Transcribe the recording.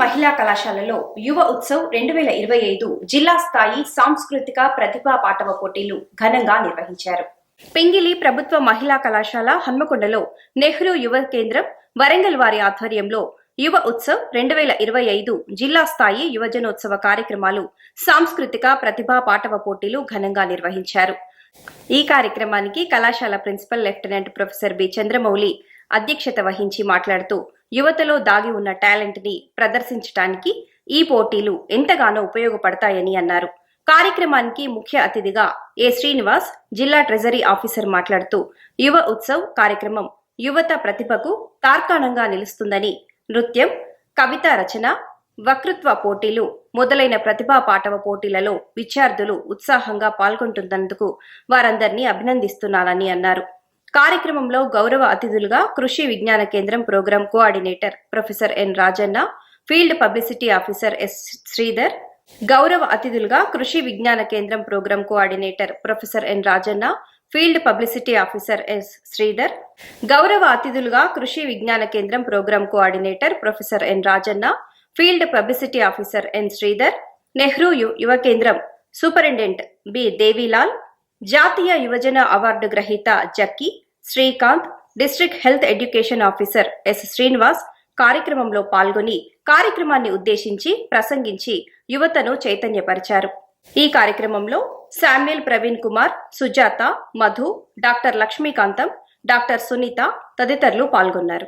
మహిళా కళాశాలలో యువ ఉత్సవ్ రెండు వేల ఇరవై ఐదు జిల్లా స్థాయి సాంస్కృతిక ప్రతిభా పాటవ పోటీలు ఘనంగా నిర్వహించారు. పింగిలి ప్రభుత్వ మహిళా కళాశాల హన్మకొండలో నెహ్రూ యువ కేంద్రం వరంగల్ వారి ఆధ్వర్యంలో యువ ఉత్సవ్ రెండు వేల ఇరవై ఐదు జిల్లా స్థాయి యువజనోత్సవ కార్యక్రమాలు సాంస్కృతిక ప్రతిభా పాటవ పోటీలు ఘనంగా నిర్వహించారు. ఈ కార్యక్రమానికి కళాశాల principal lieutenant professor B Chandramouli అధ్యక్షత వహించి మాట్లాడుతూ యువతలో దాగి ఉన్న టాలెంట్ని ప్రదర్శించడానికి ఈ పోటీలు ఎంతగానో ఉపయోగపడతాయని అన్నారు. కార్యక్రమానికి ముఖ్య అతిథిగా ఏ. శ్రీనివాస్ జిల్లా ట్రెజరీ ఆఫీసర్ మాట్లాడుతూ యువ ఉత్సవ్ కార్యక్రమం యువత ప్రతిభకు కార్కాణంగా నిలుస్తుందని నృత్యం కవిత రచన వక్తృత్వ పోటీలు మొదలైన ప్రతిభా పాటవ పోటీలలో విద్యార్థులు ఉత్సాహంగా పాల్గొంటున్నందుకు వారందరినీ అభినందిస్తున్నానని అన్నారు. కార్యక్రమంలో గౌరవ అతిథులుగా Krishi Vignana Kendram programme coordinator professor N Rajanna field publicity officer S Sridhar గౌరవ అతిథులుగా Krishi Vignana Kendram programme coordinator professor N Rajanna field publicity officer S Sridhar గౌరవ అతిథులుగా Krishi Vignana Kendram programme coordinator professor N Rajanna field publicity officer N Sridhar Nehru Yuva Kendram superintendent B Devilal జాతీయ యువజన award గ్రహీత Jakki Srikanth district health education officer S. Srinivas కార్యక్రమంలో పాల్గొని కార్యక్రమాన్ని ఉద్దేశించి ప్రసంగించి యువతను చైతన్యపరిచారు. ఈ కార్యక్రమంలో Samuel Praveen Kumar Sujatha Madhu doctor Lakshmikantham doctor Sunitha తదితరులు పాల్గొన్నారు.